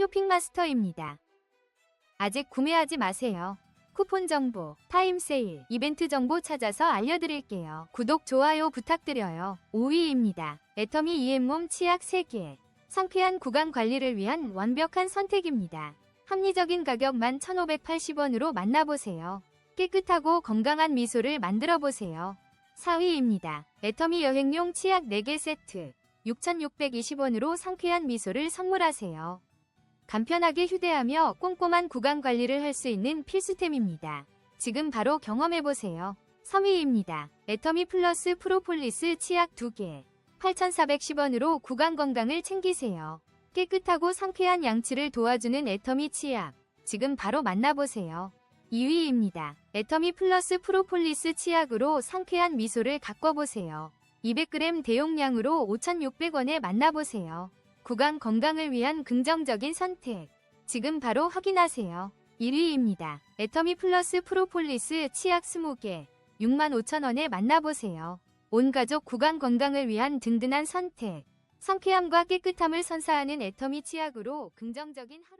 쇼핑마스터입니다. 아직 구매하지 마세요. 쿠폰 정보, 타임 세일, 이벤트 정보 찾아서 알려드릴게요. 구독, 좋아요 부탁드려요. 5위입니다. 애터미 이엠몸 치약 3개. 상쾌한 구강 관리를 위한 완벽한 선택입니다. 합리적인 가격 11,580원으로 만나보세요. 깨끗하고 건강한 미소를 만들어 보세요. 4위입니다. 애터미 여행용 치약 4개 세트. 6,620원으로 상쾌한 미소를 선물하세요. 간편하게 휴대하며 꼼꼼한 구강 관리를 할 수 있는 필수템입니다. 지금 바로 경험해보세요. 3위입니다. 애터미 플러스 프로폴리스 치약 2개. 8,410원으로 구강 건강을 챙기세요. 깨끗하고 상쾌한 양치를 도와주는 애터미 치약. 지금 바로 만나보세요. 2위입니다. 애터미 플러스 프로폴리스 치약으로 상쾌한 미소를 가꿔보세요. 200g 대용량으로 5,600원에 만나보세요. 구강 건강을 위한 긍정적인 선택. 지금 바로 확인하세요. 1위입니다. 애터미 플러스 프로폴리스 치약 20개. 65,000원에 만나보세요. 온 가족 구강 건강을 위한 든든한 선택. 상쾌함과 깨끗함을 선사하는 애터미 치약으로 긍정적인 하루